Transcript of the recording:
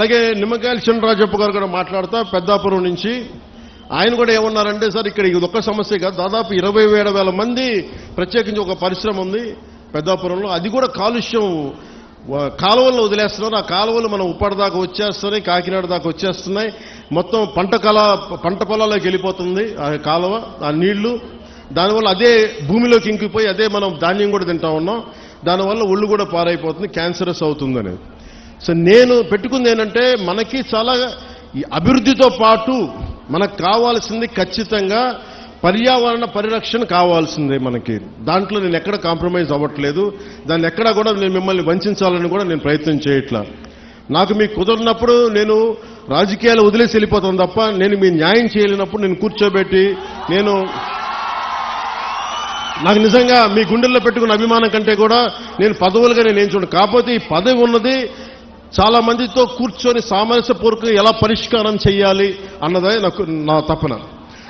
అలాగే నిమ్మకాయల చంద్రరాజప్ప గారు కూడా మాట్లాడుతా పెద్దాపురం నుంచి. ఆయన కూడా ఏమన్నారంటే సార్ ఇక్కడ ఇది ఒక్క సమస్య కాదు. దాదాపు ఇరవై ఏడు వేల మంది ప్రత్యేకించి ఒక పరిశ్రమ ఉంది పెద్దాపురంలో. అది కూడా కాలుష్యం కాలువలు కాలువల్లో వదిలేస్తున్నారు. ఆ కాలువలు మనం ఉప్పటిదాకా వచ్చేస్తున్నాయి కాకినాడ దాకా వచ్చేస్తున్నాయి. మొత్తం పంట కళ పంట పొలాల్లోకి వెళ్ళిపోతుంది ఆ కాలువ ఆ నీళ్ళు. దానివల్ల అదే భూమిలోకి ఇంకిపోయి అదే మనం ధాన్యం కూడా తింటా ఉన్నాం. దానివల్ల ఒళ్ళు కూడా పారైపోతుంది క్యాన్సరస్ అవుతుంది అనేది. సో నేను పెట్టుకుంది ఏంటంటే మనకి చాలా ఈ అభివృద్ధితో పాటు మనకు కావాల్సింది ఖచ్చితంగా పర్యావరణ పరిరక్షణ కావాల్సిందే మనకి. దాంట్లో నేను ఎక్కడ కాంప్రమైజ్ అవ్వట్లేదు. దాన్ని ఎక్కడా కూడా నేను మిమ్మల్ని వంచాలని కూడా నేను ప్రయత్నం చేయట్లా. నాకు మీకు కుదరినప్పుడు నేను రాజకీయాలు వదిలేసి వెళ్ళిపోతాను తప్ప నేను మీ న్యాయం చేయలేనప్పుడు నేను కూర్చోబెట్టి నేను నాకు నిజంగా మీ గుండెల్లో పెట్టుకున్న అభిమానం కంటే కూడా నేను పదవులుగా నేను ఏం చూడండి కాకపోతే ఈ పదవి ఉన్నది చాలా మందితో కూర్చొని సామరస్యపూర్వకంగా ఎలా పరిష్కారం చేయాలి అన్నదే నాకు నా తపన.